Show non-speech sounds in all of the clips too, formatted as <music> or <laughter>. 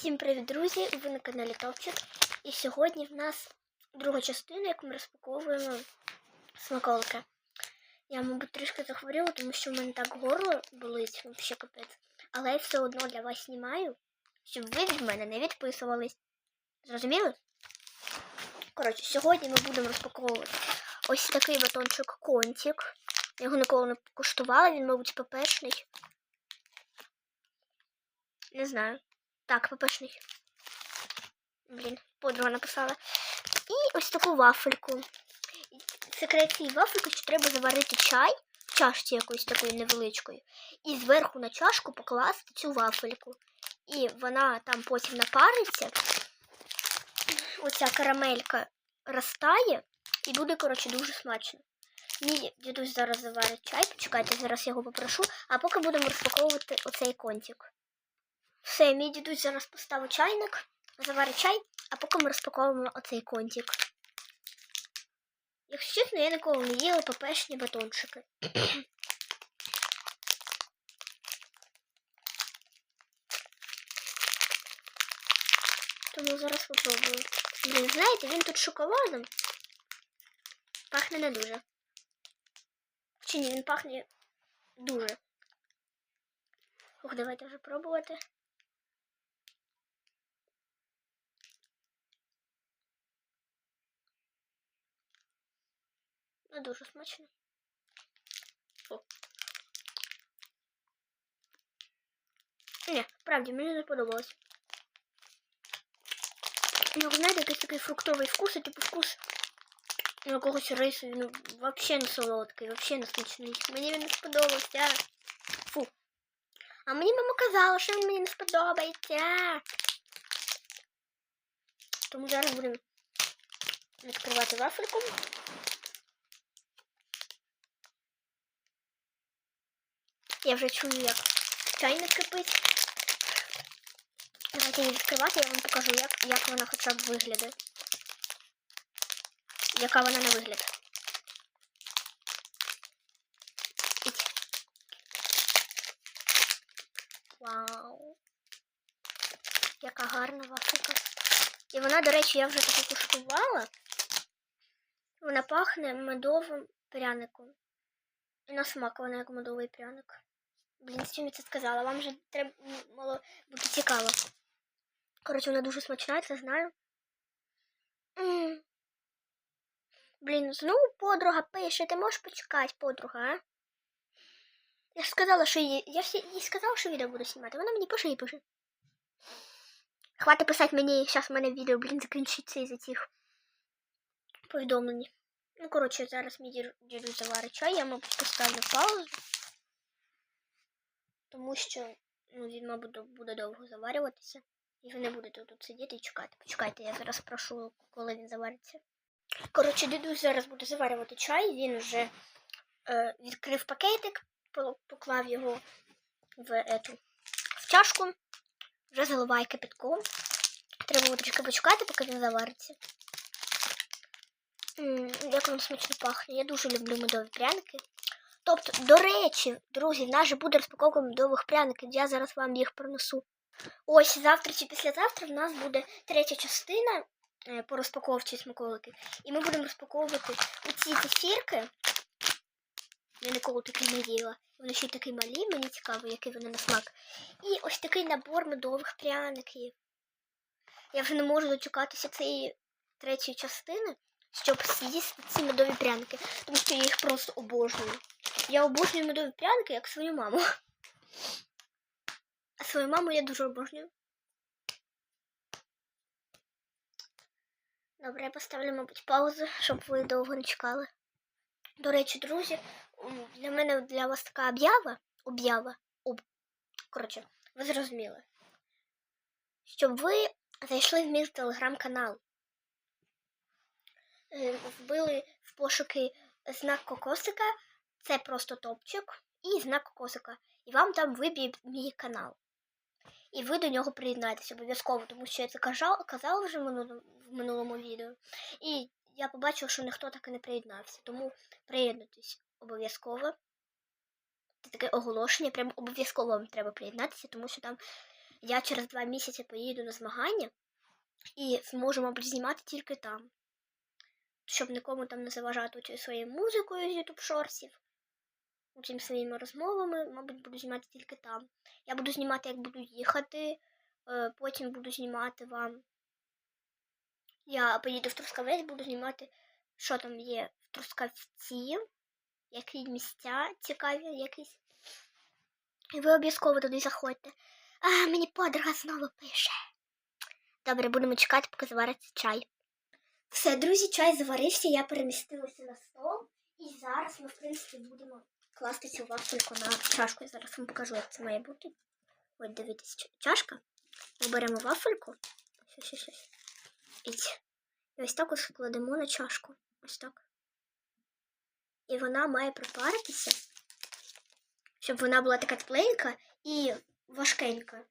Всім привіт, друзі! Ви на каналі Топчик. І сьогодні в нас друга частина, яку ми розпаковуємо смаколики. Я, мабуть, трішки захворіла, тому що в мене так горло болить, взагалі капець. Але я все одно для вас знімаю, щоб ви від мене не відписувались. Зрозуміли? Коротше, сьогодні ми будемо розпаковувати ось такий батончик Контік. Я його ніколи не куштувала, він, мабуть, пепешний. Не знаю. Так, пепешний. Блін, подруга написала. І ось таку вафельку. Секрет цієї вафельки, що треба заварити чай в чашці якоюсь такою невеличкою. І зверху на чашку покласти цю вафельку. І вона там потім напариться. Оця карамелька розтає і буде, коротше, дуже смачно. Мій дідусь зараз заварить чай. Почекайте, зараз його попрошу, а поки будемо розпаковувати оцей контик. Все, мій дідусь зараз поставить чайник, заварить чай, а поки ми розпаковуємо оцей контик. Якщо чесно, я ніколи не їла пепешні батончики. Тому зараз попробую. Блін, знаєте, він тут шоколадом. Пахне не дуже. Чи ні, він пахне дуже. Ух, давайте вже пробувати. Ну, дуже смачно. Фу. Ні, правді, мені не сподобалось. Ну, знаєте, якийсь такий фруктовий вкус, і типу вкус ну, якогось рису, ну, взагалі не солодкий, взагалі не смачний. Мені він не сподобався. Фу. А мені мама казала, що він мені не сподобається. Тому зараз будемо відкривати вафельку. Я вже чую, як чайник кипить. Давайте її відкривати, я вам покажу, як, як вона хоча б виглядає. Яка вона на вигляд. Вау. Яка гарна вафелька. І вона, до речі, я вже таку куштувала. Вона пахне медовим пряником. І на смак вона як медовий пряник. Блін, з чим я це сказала? Вам же треба мало бути цікаво. Коротше, вона дуже смачна, я це знаю. М -м. Блін, знову подруга пише, ти можеш почекати, подруга, а? Я ж сказала, що їй. Я всі їй сказала, що відео буду знімати. Вона мені пише і пише. Хватить писати мені, зараз в мене відео, блін, закінчиться із цих повідомлень. Ну, коротше, зараз мій діду заварить чай, я, мабуть, поставлю паузу. Тому що ну, він, мабуть, буде довго заварюватися. І ви не будете тут сидіти і чекати. Почекайте, я зараз прошу, коли він завариться. Коротше, дідусь зараз буде заварювати чай, він вже е, відкрив пакетик, поклав його в ету в чашку, вже заливає кипятком. Треба буде трішки почекати, поки він завариться. М -м, як вам смачно пахне. Я дуже люблю медові пряники. Тобто, до речі, друзі, в нас же буде розпаковка медових пряників. Я зараз вам їх принесу. Ось завтра чи післязавтра в нас буде третя частина е, по розпаковці смаколики. І ми будемо розпаковувати оці цифірки. Я ніколи такі не їла. Вони ще й такі малі, мені цікаво, який вони на смак. І ось такий набор медових пряників. Я вже не можу дочекатися цієї третьої частини, щоб з'їсти ці медові пряники, тому що я їх просто обожнюю. Я обожнюю медові пряники, як свою маму. А свою маму я дуже обожнюю. Добре, я поставлю, мабуть, паузу, щоб ви довго не чекали. До речі, друзі, для мене для вас така об'ява. Об'ява. Об... Коротше, ви зрозуміли. Щоб ви зайшли в мій телеграм-канал. Вбили в пошуки знак кокосика. Це просто топчик. І знак кокосика. І вам там виб'є мій канал. І ви до нього приєднаєтесь обов'язково, тому що я це казала, казала вже в минулому, відео. І я побачила, що ніхто так і не приєднався. Тому приєднуйтесь обов'язково. Це таке оголошення, прям обов'язково вам треба приєднатися, тому що там я через два місяці поїду на змагання і зможу, мабуть, знімати тільки там. Щоб нікому там не заважати своєю музикою з YouTube шорсів, цим своїми розмовами, мабуть, буду знімати тільки там. Я буду знімати, як буду їхати, е, потім буду знімати вам. Я поїду в Трускавець, буду знімати, що там є в Трускавці, які місця цікаві якісь. І ви обов'язково туди заходьте. А, мені подруга знову пише. Добре, будемо чекати, поки завариться чай. Все, друзі, чай заварився, я перемістилася на стол. І зараз ми, в принципі, будемо класти цю вафельку на чашку. Я зараз вам покажу, як це має бути. Ось дивіться, чашка. Ми беремо вафельку. І ось так ось кладемо на чашку. Ось так. І вона має пропаритися, щоб вона була така тепленька і важкенька.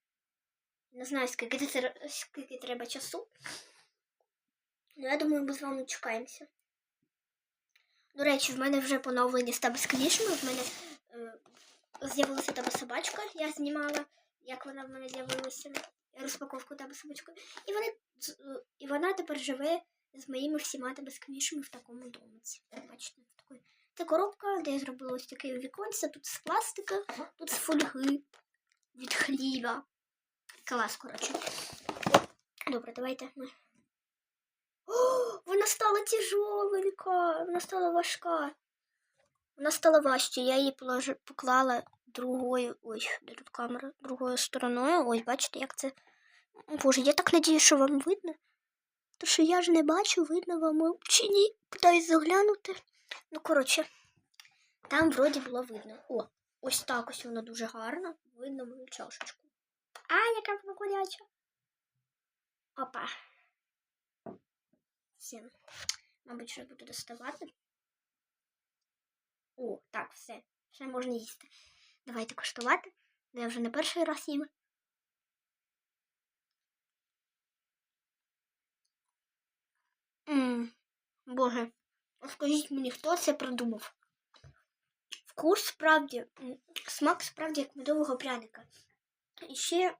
Не знаю, скільки, скільки треба часу. Ну, я думаю, ми з вами чекаємося. До речі, в мене вже поновлення з тебе з клішми. В мене е, з'явилася тебе собачка, я знімала, як вона в мене з'явилася. Розпаковку тебе собачкою. І вона, і вона тепер живе з моїми всіма тебе сквішами в такому домиці. Бачите, такої. Це коробка, де я зробила ось таке віконце. Тут з пластика, тут з фольги від хліба. Клас, коротше. Добре, давайте ми. <gasps> Вона стала тяжеленька, вона стала важка. Вона стала важче. Я її положи, поклала другою. Ой, де тут камера? Другою стороною. Ось, бачите, як це. Боже, я так надію, що вам видно. То що я ж не бачу, видно вам чи ні. Питаюсь заглянути. Ну, коротше, там вроді було видно. О, ось так ось воно дуже гарно. Видно мою чашечку. А, яка проколяча. Опа. Все. Мабуть, що буду доставати. О, так, все. Все можна їсти. Давайте коштувати. Ну, Я вже не перший раз їм. Ммм, Боже, скажіть мені, хто це придумав? Вкус справді, смак справді як медового пряника. І ще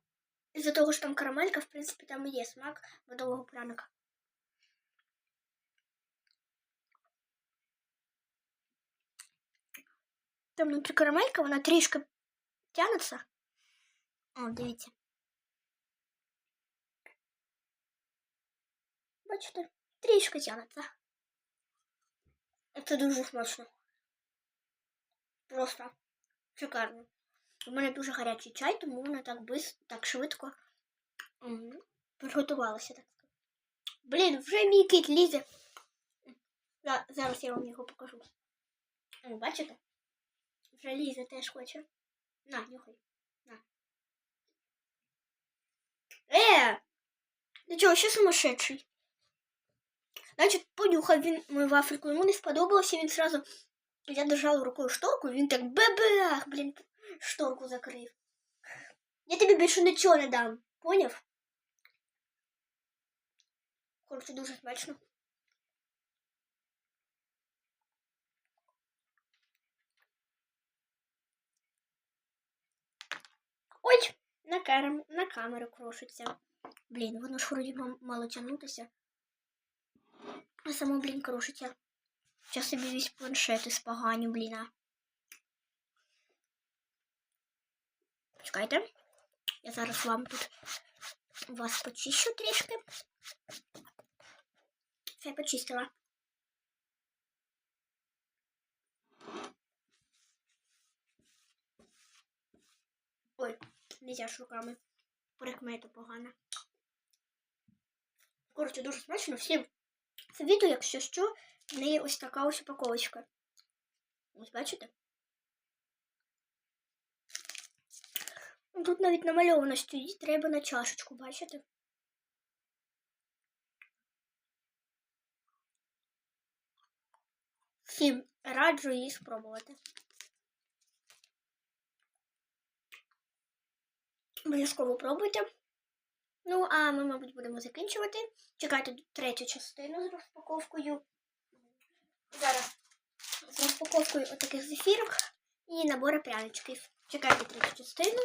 із-за того, що там карамелька, в принципі, там і є смак медового пряника. Там внутрі карамелька, вона трішки тянеться. О, дивіться. Бачите, трішки тянеться. Це дуже смачно. Просто шикарно. У мене дуже гарячий чай, тому вона так бис, так швидко приготувалася, так. Блін, вже мій кіт лізе. Зараз я вам його покажу. Бачите? Вже лізе теж хоче. На, нюхай. На. Е! Ти чого, ще сумасшедший? Значить, понюхав він мою вафельку, йому не сподобалося, він сразу. Я держала рукою шторку, він так бебех, блін, шторку закрив. Я тобі більше нічого не дам, поняв? Коротше, дуже смачно. На, карам, на камеру крошиться. Блін, воно ж вроді ма- мало тягнутися. А само, блін, крошиться. Зараз собі весь планшет із поганю, блін. Чекайте. Я зараз вам тут вас почищу трішки. Все, почистила. Ой, нельзя ж руками. Прикмета погано. Коротше, дуже смачно. Всім це відео, якщо що, в неї ось така ось упаковочка. Ось бачите? Тут навіть намальовано стоїть, треба на чашечку, бачите? Всім раджу її спробувати. Обов'язково пробуйте. Ну, а ми, мабуть, будемо закінчувати. Чекайте третю частину з розпаковкою. Зараз з розпаковкою отаких зефірок і набори пряничків. Чекайте третю частину.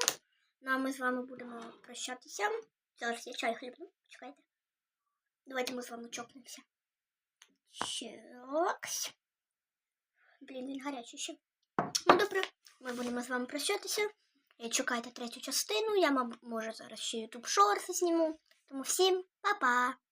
Ну а ми з вами будемо прощатися. Зараз я чай хлібну. Чекайте. Давайте ми з вами чокнемося. Чокс. Блін, він гарячий ще. Ну добре, ми будемо з вами прощатися. Е, чекайте третю частину. Я, може, зараз ще YouTube шорти зніму. Тому всім па-па!